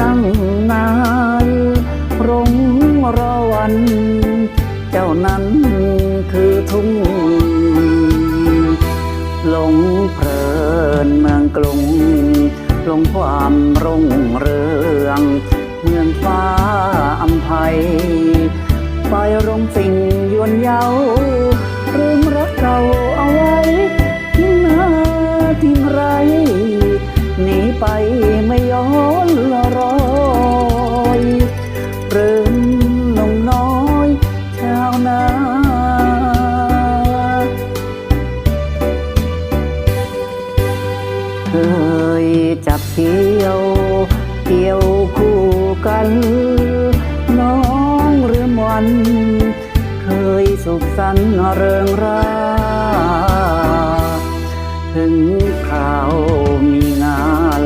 ตั้งนานรงรอวัน เจ้านั้นคือทุ่งหลงเพลินเมืองกรุงหลงความรุ่งเรืองเมืองฟ้าอัมภัยไฟรงสิ่งยวนเยาวลืมรักเก่าเอาไว้ทิ้งหาทิ้งไรหนีไปไม่ยอม เกี่ยวเกี่ยวคู่กัน น้องหรือมัน เคยสุขสันต์เริงรา ถึงคราวมีงาน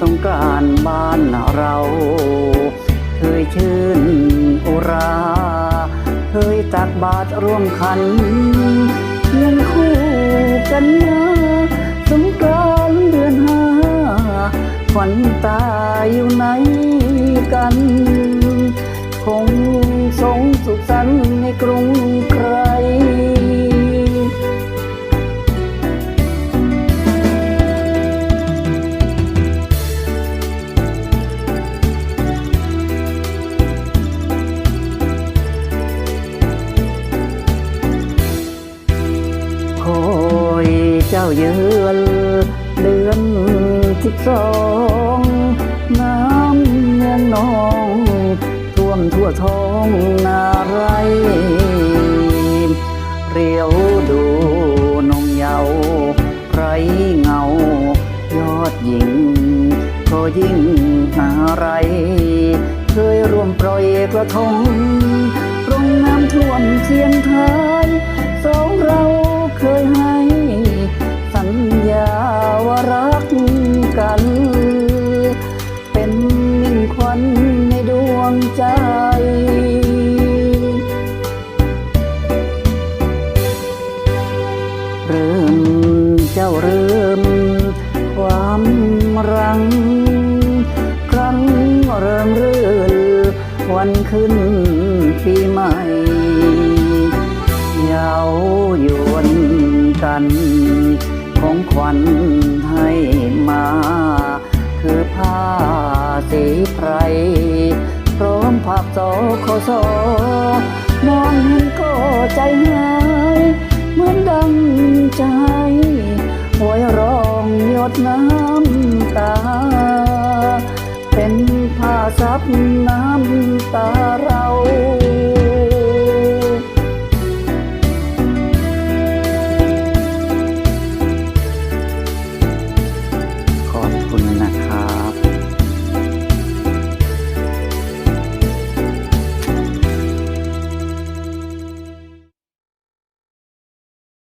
สงการบ้านเรา เคยชื่นอุรา เคยจักบาทร่วมคันยันงคู่กันนะ ขวัญตาอยู่ไหนกัน คงสงสุขสันต์ในกรุงใคร คอยเจ้าเยือน สิบสองน้ำเมืองนองท่วมทั่วท้องนาไร เรียวดูนมเยาวไรเงา ยอดหญิง ก็ยิ่งหาไร เคยร่วมปล่อยกระทงรงน้ำท่วมเทียนทาย ปีใหม่เยาวยวนกัน ของขวัญให้มา คือผ้าสีไพรพร้อมผักสอขอสอมองเห็นก็ใจหายเหมือนดังใจหวยร้องหยดน้ำ